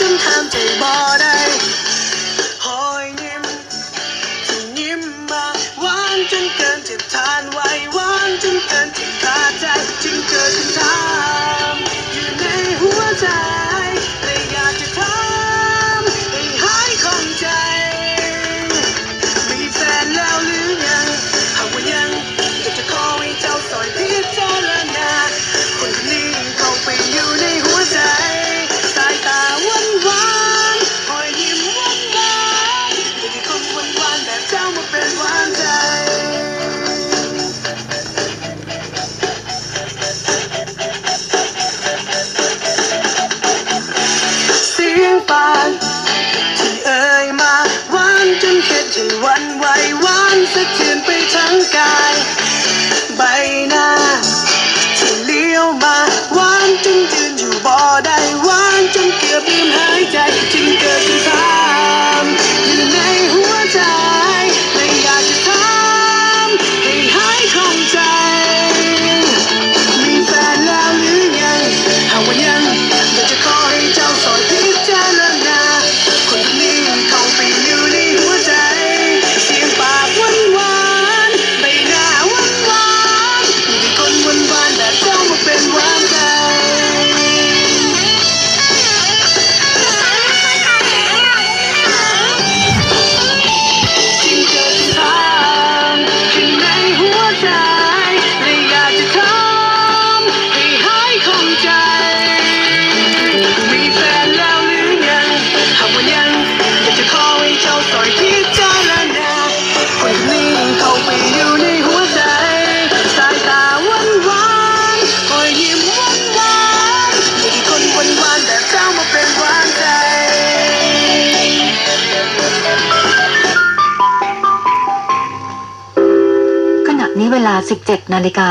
จนห้ามใจบ่ได สะเปลี่ยนไปทั้งกาย นี้เวลา 17 นาฬิกา